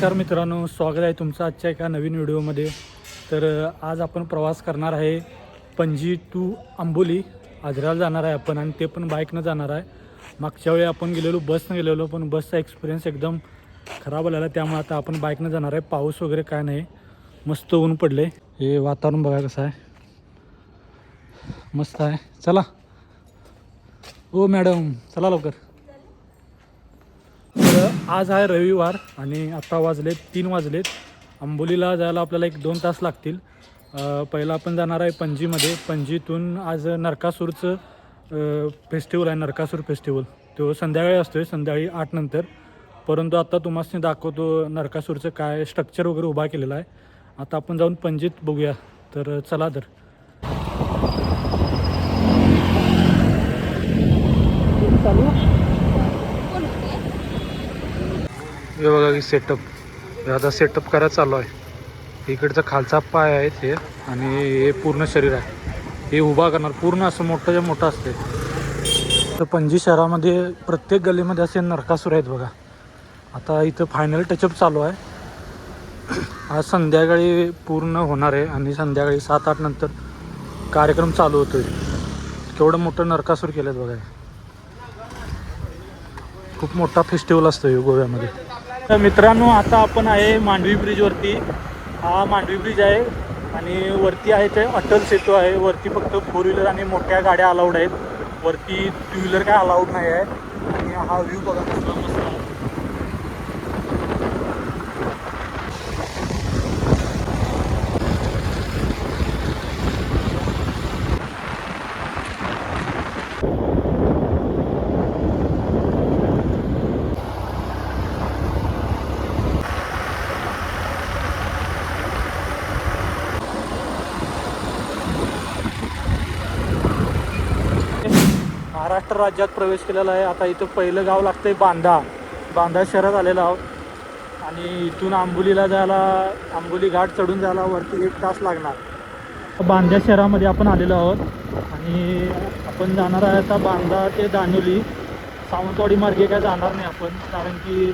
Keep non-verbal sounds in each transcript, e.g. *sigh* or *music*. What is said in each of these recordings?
नमस्कार मित्रांनो स्वागत आहे तुमचं आजच्या एका नवीन व्हिडिओमध्ये. तर आज आपण प्रवास करणार आहे पणजी टू आंबोली. आजराला जाणार आहे आपण आणि ते पण बाईकनं जाणार आहे. मागच्या वेळी आपण गेलेलो बसनं गेलेलो पण बसचा एक्सपिरियन्स एकदम खराब आलेला. त्यामुळे आता आपण बाईकनं जाणार आहे. पाऊस वगैरे काय नाही. मस्त ऊन पडले हे वातावरण बघा कसं आहे. मस्त आहे. चला. हो मॅडम चला लवकर. आज आहे रविवार आणि आत्ता वाजलेत तीन वाजलेत. आंबोलीला जायला आपल्याला एक दोन तास लागतील. पहिला आपण जाणार आहे पणजीमध्ये. पणजीतून आज नरकासूरचं फेस्टिवल आहे नरकासूर फेस्टिवल तो संध्याकाळी असतो आहे संध्याकाळी आठ नंतर. परंतु आत्ता तुम्हाला दाखवतो नरकासूरचं काय स्ट्रक्चर वगैरे उभा केलेला आहे. आता आपण जाऊन पणजीत बघूया. तर चला तर. हे बघा की सेटअप आता सेटअप करायला चालू आहे. इकडचा खालचा पाय आहे ते आणि हे पूर्ण शरीर आहे. हे उभा करणार. पूर्ण असं मोठं जे मोठं असते तर पणजी शहरामध्ये प्रत्येक गल्लीमध्ये असे नरकासूर आहेत बघा. आता इथं फायनल टचअप चालू आहे. आज संध्याकाळी पूर्ण होणार आहे आणि संध्याकाळी सात आठ नंतर कार्यक्रम चालू होतोय. केवढं मोठं नरकासूर केलं बघा खूप मोठा फेस्टिवल असतो गोव्यामध्ये. तर मित्रांनो आता आपण आहे मांडवी ब्रिजवरती हा मांडवी ब्रिज आहे आणि वरती आहे ते अटल सेतू आहे. वरती फक्त फोर व्हीलर आणि मोठ्या गाड्या अलाउड आहेत. वरती टू व्हीलर काय अलाउड नाही आहे आणि हा व्ह्यू बघा. कसला मस्त महाराष्ट्र राज्यात प्रवेश केलेला आहे. आता इथं पहिलं गाव लागतंय बांधा बांधा शहरात आलेलं आहोत. आणि इथून आंबोलीला जायला आंबोली घाट चढून जायला वरती एक तास लागणार. बांधा शहरामध्ये आपण आलेलो आहोत. आणि आपण जाणार आहे आता बांधा ते दानोली. सावंतवाडी मार्गे काय जाणार नाही आपण कारण की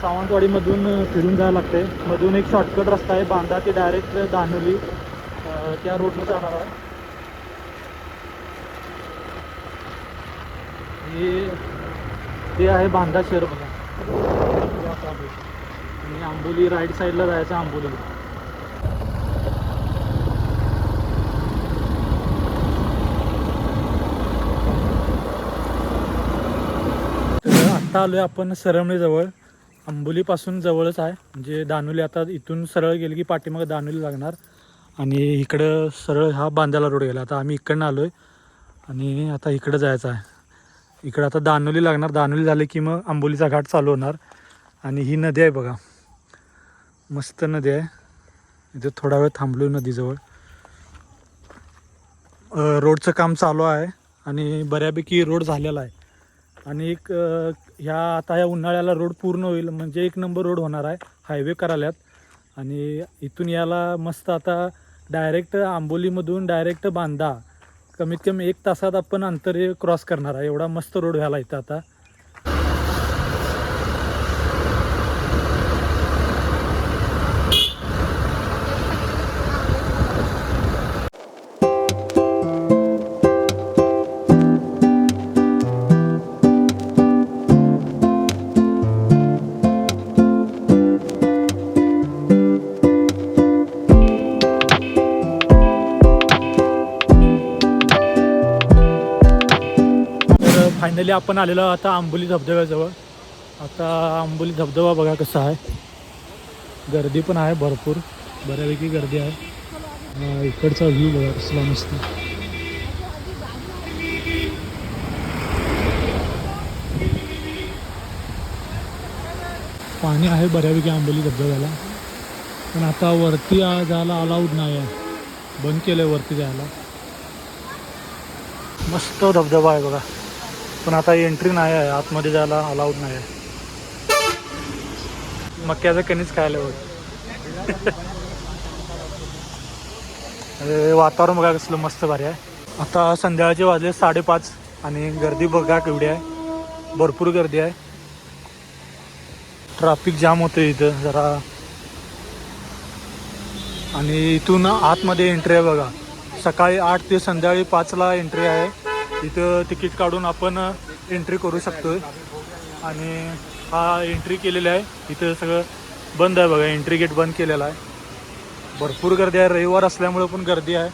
सावंतवाडीमधून फिरून जायला लागते मधून एक शॉर्टकट रस्ता आहे बांधा ते डायरेक्ट दानोली. त्या रोडवर जाणार आहे हे ते आहे बांधा शहर बघा. आणि आंबोली राईट साईडला जायचं आंबोली. तर आत्ता आलोय आपण सरवणीजवळ आंबोलीपासून जवळच आहे. म्हणजे दानोली आता इथून सरळ गेली की पाठीमागे दानोली लागणार. आणि इकडं सरळ हा बांद्याला रोड गेला. आता आम्ही इकडनं आलोय. आणि आता इकडं जायचं आहे. इकडं आता दानोली लागणार. दानोली झाले की मग आंबोलीचा घाट चालू होणार. आणि ही नदी आहे बघा. मस्त नदी आहे. इथे थोडा वेळ थांबलो नदीजवळ. रोडचं काम चालू आहे आणि बऱ्यापैकी रोड झालेला आहे. आणि एक ह्या आता ह्या उन्हाळ्याला रोड पूर्ण होईल म्हणजे एक नंबर रोड होणार आहे हायवे करायलात आणि इथून याला मस्त आता डायरेक्ट आंबोलीमधून डायरेक्ट बांधा कमीत कमी एक तासात आपण अंतर क्रॉस करणार आहे. एवढा मस्त रोड व्हायला इथं आता. फायनली आपण आलेलो आता आंबोली धबधब्याजवळ. आता आंबोली धबधबा बघा कसा आहे. गर्दी पण आहे भरपूर. बऱ्यापैकी गर्दी आहे. इकडचा व्ह्यू बघा कसला मस्त. पाणी आहे बऱ्यापैकी आंबोली धबधब्याला. पण आता वरती जायला अलाउड नाही आहे. बंद केलं आहे वरती जायला. मस्त धबधबा आहे बघा. पण आता एंट्री नाही आहे. आतमध्ये जायला अलाउड नाही आहे. मक्याचं कणीच खायला होत *laughs* अरे, वातावरण बघा कसलं मस्त भारी आहे. आता संध्याकाळचे वाजले साडेपाच आणि गर्दी बघा केवढी आहे. भरपूर गर्दी आहे. ट्रॅफिक जाम होतं इथं जरा. आणि इथून आतमध्ये एंट्री आहे बघा. सकाळी आठ ते संध्याकाळी पाचला एंट्री आहे. इथं तिकीट काढून आपण एंट्री करू शकतोय. आणि हा एंट्री केलेला आहे. इथं सगळं बंद आहे बघा. एंट्री गेट बंद केलेला आहे. भरपूर गर्दी आहे. रविवार असल्यामुळे पण गर्दी आहे.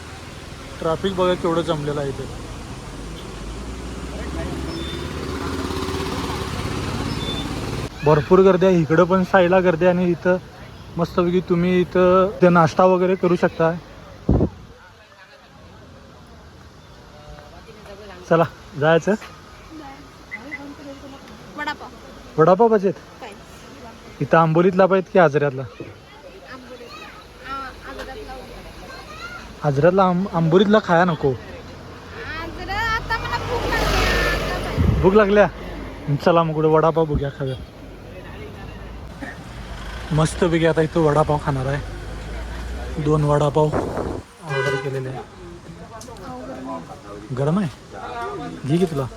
ट्रॅफिक बघा केवढं जमलेलं आहे इथे. भरपूर गर्दी आहे. इकडं पण साईडला गर्दी आहे. आणि इथं मस्तपैकी तुम्ही इथं इथं नाश्ता वगैरे करू शकता. चला जायचं? वडापाव. वडापाव पाहिजेत इथं आंबोलीतला पाहिजेत की आजऱ्यातला? आ-. आजऱ्यातला आंब आंबोलीतला खाया नको. भूक लागल्या? चला मग कुठे वडापाव बघूया खाव्या मस्त पैकी आता इथं वडापाव खाणार आहे. दोन वडापाव ऑर्डर केलेले आहे गरम आहे घे की तुला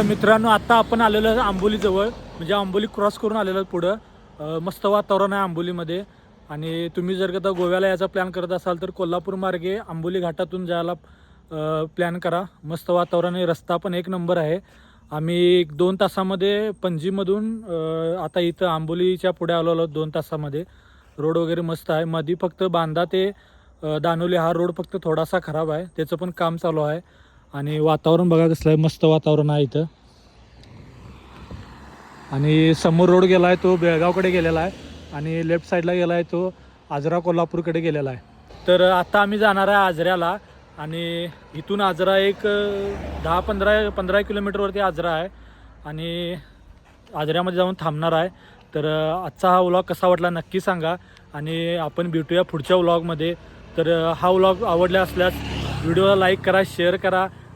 तर मित्रांनो आता आपण आलेलो आंबोलीजवळ. म्हणजे आंबोली क्रॉस करून आलेलो पुढं. मस्त वातावरण आहे आंबोलीमध्ये. आणि तुम्ही जर का गोव्याला याचा प्लॅन करत असाल तर कोल्हापूर मार्गे आंबोली घाटातून जायला प्लॅन करा. मस्त वातावरण आहे. रस्ता पण एक नंबर आहे. आम्ही एक दोन तासामध्ये पणजीमधून आता इथं आंबोलीच्या पुढे आलो आलो दोन तासामध्ये. रोड वगैरे मस्त आहे. मधी फक्त बांधा ते दानोली. हा रोड फक्त थोडासा खराब आहे. त्याचं पण काम चालू आहे. आणि वातावरण बघा कसलं आहे मस्त वातावरण आहे इथं. आणि समोर रोड गेला आहे तो बेळगावकडे गेलेला आहे आणि लेफ्ट साईडला गेला आहे तो आजरा कोल्हापूरकडे गेलेला आहे. तर आता आम्ही जाणार आहे आजऱ्याला आणि इथून आजरा एक दहा पंधरा पंधरा किलोमीटरवरती आजरा आहे आणि आजऱ्यामध्ये जाऊन थांबणार आहे. तर आजचा हा व्लॉग कसा वाटला नक्की सांगा आणि आपण भेटूया पुढच्या व्लॉगमध्ये तर हा व्लॉग आवडला असल्यास व्हिडिओला लाईक करा शेअर करा